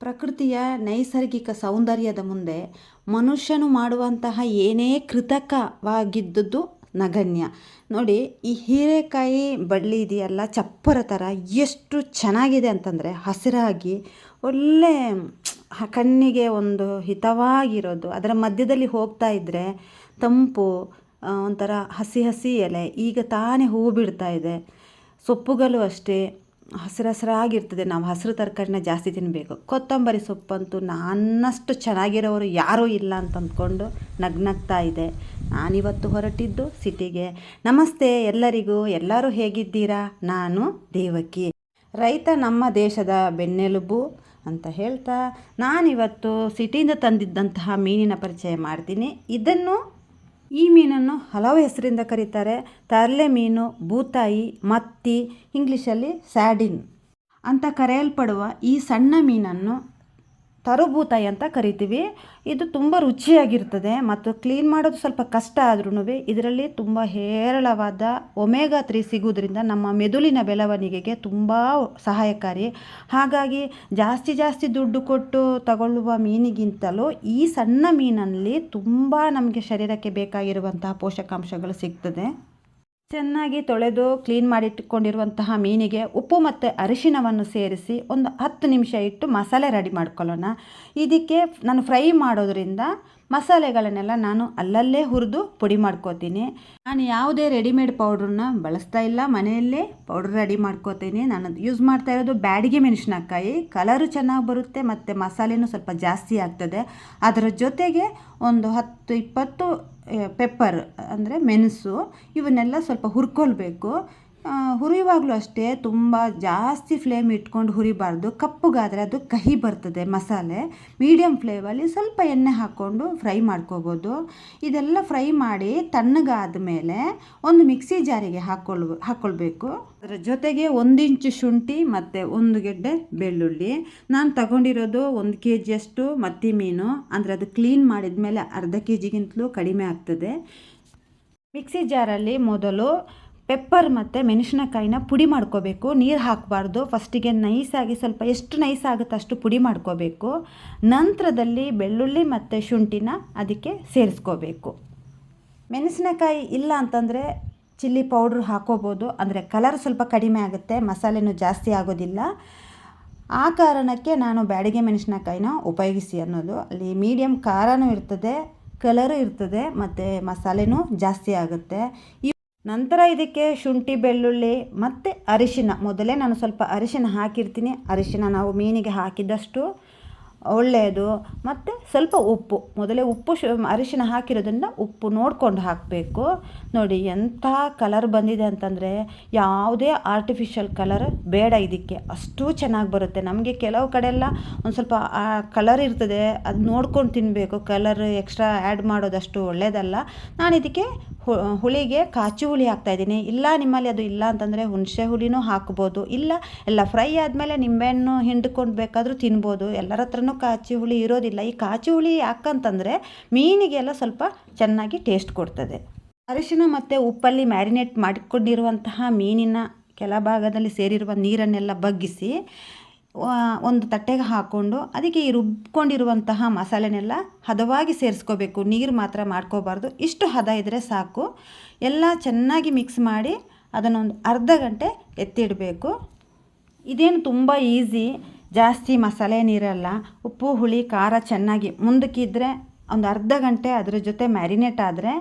ಪ್ರಕೃತಿಯ ನೈಸರ್ಗಿಕ ಸೌಂದರ್ಯದ ಮುಂದೆ ಮನುಷ್ಯನು ಮಾಡುವಂತಹ ಏನೇ ಕೃತಕವಾಗಿದ್ದದ್ದು ನಗಣ್ಯ. ನೋಡಿ, ಈ ಹೀರೆಕಾಯಿ ಬಳ್ಳಿ ಇದೆಯಲ್ಲ, ಚಪ್ಪರ ಥರ ಎಷ್ಟು ಚೆನ್ನಾಗಿದೆ ಅಂತಂದರೆ ಹಸಿರಾಗಿ ಒಳ್ಳೆ ಕಣ್ಣಿಗೆ ಒಂದು ಹಿತವಾಗಿರೋದು. ಅದರ ಮಧ್ಯದಲ್ಲಿ ಹೋಗ್ತಾ ಇದ್ದರೆ ತಂಪು ಒಂಥರ ಹಸಿ ಹಸಿ ಎಲೆ, ಈಗ ತಾನೇ ಹೂ ಬಿಡ್ತಾ ಇದೆ. ಸೊಪ್ಪುಗಳು ಅಷ್ಟೇ ಹಸಿರು ಹಸಿರಾಗಿರ್ತದೆ ನಾವು ಹಸಿರು ತರಕಾರಿನ ಜಾಸ್ತಿ ತಿನ್ನಬೇಕು ಕೊತ್ತಂಬರಿ ಸೊಪ್ಪಂತೂ ನನ್ನಷ್ಟು ಚೆನ್ನಾಗಿರೋರು ಯಾರೂ ಇಲ್ಲ ಅಂತ ಅಂದ್ಕೊಂಡು ನಗ್ನಗ್ತಾ ಇದೆ. ನಾನಿವತ್ತು ಹೊರಟಿದ್ದು ಸಿಟಿಗೆ. ನಮಸ್ತೆ ಎಲ್ಲರಿಗೂ. ಎಲ್ಲರೂ ಹೇಗಿದ್ದೀರಾ? ನಾನು ದೇವಕಿ. ರೈತ ನಮ್ಮ ದೇಶದ ಬೆನ್ನೆಲುಬು ಅಂತ ಹೇಳ್ತಾ ನಾನಿವತ್ತು ಸಿಟಿಯಿಂದ ತಂದಿದ್ದಂತಹ ಮೀನಿನ ಪರಿಚಯ ಮಾಡ್ತೀನಿ. ಇದನ್ನು ಈ ಮೀನನ್ನು ಹಲವು ಹೆಸರಿಂದ ಕರೀತಾರೆ. ತರಲೆ ಮೀನು, ಬೂತಾಯಿ, ಮತ್ತಿ, ಇಂಗ್ಲೀಷಲ್ಲಿ ಸ್ಯಾಡಿನ್ ಅಂತ ಕರೆಯಲ್ಪಡುವ ಈ ಸಣ್ಣ ಮೀನನ್ನು ತರುಬೂತಾಯಿ ಅಂತ ಕರಿತೀವಿ. ಇದು ತುಂಬ ರುಚಿಯಾಗಿರ್ತದೆ ಮತ್ತು ಕ್ಲೀನ್ ಮಾಡೋದು ಸ್ವಲ್ಪ ಕಷ್ಟ ಆದ್ರೂ ಇದರಲ್ಲಿ ತುಂಬ ಹೇರಳವಾದ ಒಮೆಗಾ ತ್ರೀ ಸಿಗೋದ್ರಿಂದ ನಮ್ಮ ಮೆದುಳಿನ ಬೆಳವಣಿಗೆಗೆ ತುಂಬ ಸಹಾಯಕಾರಿ. ಹಾಗಾಗಿ ಜಾಸ್ತಿ ಜಾಸ್ತಿ ದುಡ್ಡು ಕೊಟ್ಟು ತಗೊಳ್ಳುವ ಮೀನಿಗಿಂತಲೂ ಈ ಸಣ್ಣ ಮೀನಲ್ಲಿ ತುಂಬ ನಮಗೆ ಶರೀರಕ್ಕೆ ಬೇಕಾಗಿರುವಂತಹ ಪೋಷಕಾಂಶಗಳು ಸಿಗ್ತದೆ. ಚೆನ್ನಾಗಿ ತೊಳೆದು ಕ್ಲೀನ್ ಮಾಡಿಟ್ಟುಕೊಂಡಿರುವಂತಹ ಮೀನಿಗೆ ಉಪ್ಪು ಮತ್ತು ಅರಿಶಿಣವನ್ನು ಸೇರಿಸಿ ಒಂದು ಹತ್ತು ನಿಮಿಷ ಇಟ್ಟು ಮಸಾಲೆ ರೆಡಿ ಮಾಡ್ಕೊಳ್ಳೋಣ. ಇದಕ್ಕೆ ನಾನು ಫ್ರೈ ಮಾಡೋದ್ರಿಂದ ಮಸಾಲೆಗಳನ್ನೆಲ್ಲ ನಾನು ಅಲ್ಲಲ್ಲೇ ಹುರಿದು ಪುಡಿ ಮಾಡ್ಕೋತೀನಿ. ನಾನು ಯಾವುದೇ ರೆಡಿಮೇಡ್ ಪೌಡ್ರನ್ನ ಬಳಸ್ತಾ ಇಲ್ಲ. ಮನೆಯಲ್ಲೇ ಪೌಡ್ರ್ ರೆಡಿ ಮಾಡ್ಕೋತೀನಿ. ನಾನು ಯೂಸ್ ಮಾಡ್ತಾ ಇರೋದು ಬ್ಯಾಡಿಗೆ ಮೆಣಸಿನಕಾಯಿ. ಕಲರು ಚೆನ್ನಾಗಿ ಬರುತ್ತೆ ಮತ್ತು ಮಸಾಲೆನೂ ಸ್ವಲ್ಪ ಜಾಸ್ತಿ ಆಗ್ತದೆ. ಅದರ ಜೊತೆಗೆ ಒಂದು ಹತ್ತು ಇಪ್ಪತ್ತು ಪೆಪ್ಪರ್ ಅಂದರೆ ಮೆಣಸು ಇವನ್ನೆಲ್ಲ ಸ್ವಲ್ಪ ಹುರ್ಕೊಳ್ಬೇಕು. ಹುರಿಯುವಾಗಲೂ ಅಷ್ಟೇ ತುಂಬ ಜಾಸ್ತಿ ಫ್ಲೇಮ್ ಇಟ್ಕೊಂಡು ಹುರಿಬಾರ್ದು. ಕಪ್ಪುಗಾದರೆ ಅದು ಕಹಿ ಬರ್ತದೆ, ಮಸಾಲೆ. ಮೀಡಿಯಮ್ ಫ್ಲೇಮಲ್ಲಿ ಸ್ವಲ್ಪ ಎಣ್ಣೆ ಹಾಕ್ಕೊಂಡು ಫ್ರೈ ಮಾಡ್ಕೋಬೋದು. ಇದೆಲ್ಲ ಫ್ರೈ ಮಾಡಿ ತಣ್ಣಗಾದ ಮೇಲೆ ಒಂದು ಮಿಕ್ಸಿ ಜಾರಿಗೆ ಹಾಕ್ಕೊಳ್ ಹಾಕ್ಕೊಳ್ಬೇಕು ಅದರ ಜೊತೆಗೆ ಒಂದು ಇಂಚು ಶುಂಠಿ ಮತ್ತು ಒಂದು ಗೆಡ್ಡೆ ಬೆಳ್ಳುಳ್ಳಿ. ನಾನು ತಗೊಂಡಿರೋದು ಒಂದು ಕೆ ಜಿಯಷ್ಟು ಮತ್ತಿ ಮೀನು. ಅಂದರೆ ಅದು ಕ್ಲೀನ್ ಮಾಡಿದ ಮೇಲೆ ಅರ್ಧ ಕೆ ಜಿಗಿಂತಲೂ ಕಡಿಮೆ ಆಗ್ತದೆ. ಮಿಕ್ಸಿ ಜಾರಲ್ಲಿ ಮೊದಲು ಪೆಪ್ಪರ್ ಮತ್ತು ಮೆಣಸಿನಕಾಯಿನ ಪುಡಿ ಮಾಡ್ಕೋಬೇಕು. ನೀರು ಹಾಕಬಾರ್ದು. ಫಸ್ಟಿಗೆ ನೈಸಾಗಿ ಸ್ವಲ್ಪ ಎಷ್ಟು ನೈಸ್ ಆಗುತ್ತೆ ಅಷ್ಟು ಪುಡಿ ಮಾಡ್ಕೋಬೇಕು. ನಂತರದಲ್ಲಿ ಬೆಳ್ಳುಳ್ಳಿ ಮತ್ತು ಶುಂಠಿನ ಅದಕ್ಕೆ ಸೇರಿಸ್ಕೋಬೇಕು. ಮೆಣಸಿನಕಾಯಿ ಇಲ್ಲ ಅಂತಂದರೆ ಚಿಲ್ಲಿ ಪೌಡ್ರ್ ಹಾಕೋಬೋದು. ಅಂದರೆ ಕಲರ್ ಸ್ವಲ್ಪ ಕಡಿಮೆ ಆಗುತ್ತೆ. ಮಸಾಲೆನೂ ಜಾಸ್ತಿ ಆಗೋದಿಲ್ಲ. ಆ ಕಾರಣಕ್ಕೆ ನಾನು ಬ್ಯಾಡಿಗೆ ಮೆಣಸಿನಕಾಯಿನ ಉಪಯೋಗಿಸಿ ಅನ್ನೋದು. ಅಲ್ಲಿ ಮೀಡಿಯಮ್ ಖಾರನೂ ಇರ್ತದೆ ಕಲರು ಇರ್ತದೆ, ಮತ್ತು ಮಸಾಲೆನೂ ಜಾಸ್ತಿ ಆಗುತ್ತೆ. ನಂತರ ಇದಕ್ಕೆ ಶುಂಠಿ, ಬೆಳ್ಳುಳ್ಳಿ ಮತ್ತು ಅರಿಶಿನ. ಮೊದಲೇ ನಾನು ಸ್ವಲ್ಪ ಅರಿಶಿನ ಹಾಕಿರ್ತೀನಿ. ಅರಿಶಿನ ನಾವು ಮೀನಿಗೆ ಹಾಕಿದಷ್ಟು ಒಳ್ಳೆಯದು. ಮತ್ತು ಸ್ವಲ್ಪ ಉಪ್ಪು. ಮೊದಲೇ ಉಪ್ಪು ಶು, ಅರಿಶಿನ ಹಾಕಿರೋದ್ರಿಂದ ಉಪ್ಪು ನೋಡ್ಕೊಂಡು ಹಾಕಬೇಕು. ನೋಡಿ ಎಂಥ ಕಲರ್ ಬಂದಿದೆ ಅಂತಂದರೆ ಯಾವುದೇ ಆರ್ಟಿಫಿಷಿಯಲ್ ಕಲರ್ ಬೇಡ ಇದಕ್ಕೆ. ಅಷ್ಟು ಚೆನ್ನಾಗಿ ಬರುತ್ತೆ. ನಮಗೆ ಕೆಲವು ಕಡೆಯೆಲ್ಲ ಒಂದು ಸ್ವಲ್ಪ ಕಲರ್ ಇರ್ತದೆ. ಅದು ನೋಡ್ಕೊಂಡು ತಿನ್ನಬೇಕು ಕಲರ್ ಎಕ್ಸ್ಟ್ರಾ ಆ್ಯಡ್ ಮಾಡೋದಷ್ಟು ಒಳ್ಳೆಯದಲ್ಲ ನಾನು ಇದಕ್ಕೆ ಹುಳಿಗೆ ಕಾಚು ಹುಳಿ ಹಾಕ್ತಾಯಿದ್ದೀನಿ ಇಲ್ಲ ನಿಮ್ಮಲ್ಲಿ ಅದು ಇಲ್ಲ ಅಂತಂದರೆ ಹುಣಸೆ ಹುಳಿನೂ ಹಾಕ್ಬೋದು. ಇಲ್ಲ, ಎಲ್ಲ ಫ್ರೈ ಆದಮೇಲೆ ನಿಂಬೆಹಣ್ಣು ಹಿಂಡ್ಕೊಂಡು ಬೇಕಾದರೂ ತಿನ್ಬೋದು. ಎಲ್ಲರ ಹತ್ರನೂ ಕಾಚಿ ಹುಳಿ ಇರೋದಿಲ್ಲ. ಈ ಕಾಚಿ ಹುಳಿ ಯಾಕಂತಂದರೆ ಮೀನಿಗೆಲ್ಲ ಸ್ವಲ್ಪ ಚೆನ್ನಾಗಿ ಟೇಸ್ಟ್ ಕೊಡ್ತದೆ. ಅರಿಶಿನ ಮತ್ತು ಉಪ್ಪಲ್ಲಿ ಮ್ಯಾರಿನೇಟ್ ಮಾಡಿಕೊಂಡಿರುವಂತಹ ಮೀನಿನ ಕೆಲ ಭಾಗದಲ್ಲಿ ಸೇರಿರುವ ನೀರನ್ನೆಲ್ಲ ಬಗ್ಗಿಸಿ ಒಂದು ತಟ್ಟೆಗೆ ಹಾಕ್ಕೊಂಡು ಅದಕ್ಕೆ ಈ ರುಬ್ಕೊಂಡಿರುವಂತಹ ಮಸಾಲೆನೆಲ್ಲ ಹದವಾಗಿ ಸೇರಿಸ್ಕೋಬೇಕು. ನೀರು ಮಾತ್ರ ಮಾಡ್ಕೋಬಾರ್ದು. ಇಷ್ಟು ಹದ ಇದ್ದರೆ ಸಾಕು. ಎಲ್ಲ ಚೆನ್ನಾಗಿ ಮಿಕ್ಸ್ ಮಾಡಿ ಅದನ್ನೊಂದು ಅರ್ಧ ಗಂಟೆ ಎತ್ತಿಡಬೇಕು. ಇದೇನು ತುಂಬ ಈಸಿ ಜಾಸ್ತಿ ಮಸಾಲೆ ನೀರಲ್ಲ. ಉಪ್ಪು, ಹುಳಿ, ಖಾರ ಚೆನ್ನಾಗಿ ಮುಂದಕ್ಕಿದ್ರೆ ಒಂದು ಅರ್ಧ ಗಂಟೆ ಅದರ ಜೊತೆ ಮ್ಯಾರಿನೇಟ್ ಆದರೆ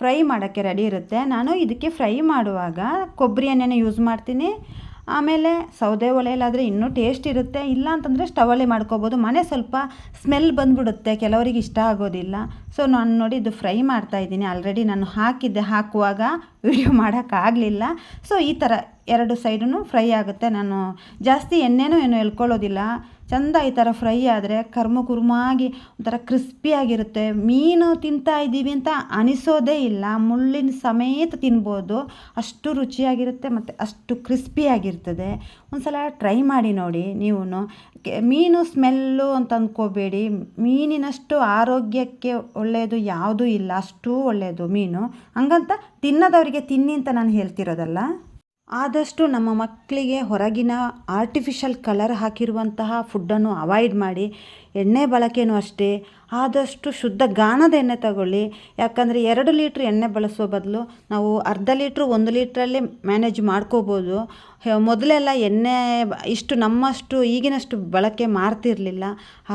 ಫ್ರೈ ಮಾಡೋಕ್ಕೆ ರೆಡಿ ಇರುತ್ತೆ. ನಾನು ಇದಕ್ಕೆ ಫ್ರೈ ಮಾಡುವಾಗ ಕೊಬ್ಬರಿ ಎಣ್ಣೆನ ಯೂಸ್ ಮಾಡ್ತೀನಿ. ಆಮೇಲೆ ಸೌದೆ ಒಲೆಯಲ್ಲಾದರೆ ಇನ್ನೂ ಟೇಸ್ಟ್ ಇರುತ್ತೆ. ಇಲ್ಲ ಅಂತಂದರೆ ಸ್ಟವಲ್ಲಿ ಮಾಡ್ಕೋಬೋದು. ಮನೆ ಸ್ವಲ್ಪ ಸ್ಮೆಲ್ ಬಂದುಬಿಡುತ್ತೆ. ಕೆಲವರಿಗೆ ಇಷ್ಟ ಆಗೋದಿಲ್ಲ. ಸೊ ನಾನು ನೋಡಿ ಇದು ಫ್ರೈ ಮಾಡ್ತಾಯಿದ್ದೀನಿ ಆಲ್ರೆಡಿ ನಾನು ಹಾಕಿದ್ದೆ. ಹಾಕುವಾಗ ವಿಡಿಯೋ ಮಾಡೋಕ್ಕಾಗಲಿಲ್ಲ ಸೊ ಈ ಥರ ಎರಡು ಸೈಡೂ ಫ್ರೈ ಆಗುತ್ತೆ. ನಾನು ಜಾಸ್ತಿ ಎಣ್ಣೆನೂ ಏನು ಎಳ್ಕೊಳ್ಳೋದಿಲ್ಲ. ಚಂದ ಈ ಥರ ಫ್ರೈ ಆದರೆ ಕರ್ಮ ಕುರ್ಮಾಗಿ ಒಂಥರ ಕ್ರಿಸ್ಪಿಯಾಗಿರುತ್ತೆ ಮೀನು ತಿಂತಾ ಇದ್ದೀವಿ ಅಂತ ಅನಿಸೋದೇ ಇಲ್ಲ. ಮುಳ್ಳಿನ ಸಮೇತ ತಿನ್ಬೋದು. ಅಷ್ಟು ರುಚಿಯಾಗಿರುತ್ತೆ ಮತ್ತು ಅಷ್ಟು ಕ್ರಿಸ್ಪಿಯಾಗಿರ್ತದೆ ಒಂದು ಸಲ ಟ್ರೈ ಮಾಡಿ ನೋಡಿ ನೀವು ಮೀನು ಸ್ಮೆಲ್ಲು ಅಂತ ಅಂದ್ಕೋಬೇಡಿ. ಮೀನಿನಷ್ಟು ಆರೋಗ್ಯಕ್ಕೆ ಒಳ್ಳೆಯದು ಯಾವುದೂ ಇಲ್ಲ. ಅಷ್ಟು ಒಳ್ಳೆಯದು ಮೀನು. ಹಂಗಂತ ತಿನ್ನೋದವರಿಗೆ ತಿನ್ನಿ ಅಂತ ನಾನು ಹೇಳ್ತಿರೋದಲ್ಲ? ಆದಷ್ಟು ನಮ್ಮ ಮಕ್ಕಳಿಗೆ ಹೊರಗಿನ ಆರ್ಟಿಫಿಷಿಯಲ್ ಕಲರ್ ಹಾಕಿರುವಂತಹ ಫುಡ್ಡನ್ನು ಅವಾಯ್ಡ್ ಮಾಡಿ ಎಣ್ಣೆ ಬಳಕೆಯೂ ಅಷ್ಟೇ, ಆದಷ್ಟು ಶುದ್ಧ ಗಾಣದ ಎಣ್ಣೆ ತಗೊಳ್ಳಿ. ಯಾಕಂದರೆ ಎರಡು ಲೀಟ್ರ್ ಎಣ್ಣೆ ಬಳಸೋ ಬದಲು ನಾವು ಅರ್ಧ ಲೀಟ್ರ್, ಒಂದು ಲೀಟ್ರಲ್ಲೇ ಮ್ಯಾನೇಜ್ ಮಾಡ್ಕೋಬೋದು. ಮೊದಲೆಲ್ಲ ಎಣ್ಣೆ ಇಷ್ಟು ನಮ್ಮಷ್ಟು, ಈಗಿನಷ್ಟು ಬಳಕೆ ಮಾಡ್ತಿರಲಿಲ್ಲ.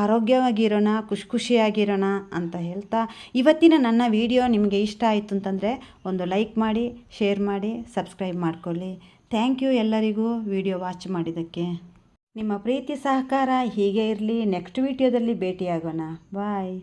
ಆರೋಗ್ಯವಾಗಿರೋಣ, ಖುಷಿ ಖುಷಿಯಾಗಿರೋಣ ಅಂತ ಹೇಳ್ತಾ ಇವತ್ತಿನ ನನ್ನ ವಿಡಿಯೋ ನಿಮಗೆ ಇಷ್ಟ ಆಯಿತು ಅಂತಂದರೆ ಒಂದು ಲೈಕ್ ಮಾಡಿ, ಶೇರ್ ಮಾಡಿ, ಸಬ್ಸ್ಕ್ರೈಬ್ ಮಾಡ್ಕೊಳ್ಳಿ. ಥ್ಯಾಂಕ್ ಯು ಎಲ್ಲರಿಗೂ ವಿಡಿಯೋ ವಾಚ್ ಮಾಡಿದ್ದಕ್ಕೆ. ನಿಮ್ಮ ಪ್ರೀತಿ ಸಹಕಾರ ಹೀಗೆ ಇರಲಿ. ನೆಕ್ಸ್ಟ್ ವಿಡಿಯೋದಲ್ಲಿ ಭೇಟಿಯಾಗೋಣ. ಬಾಯ್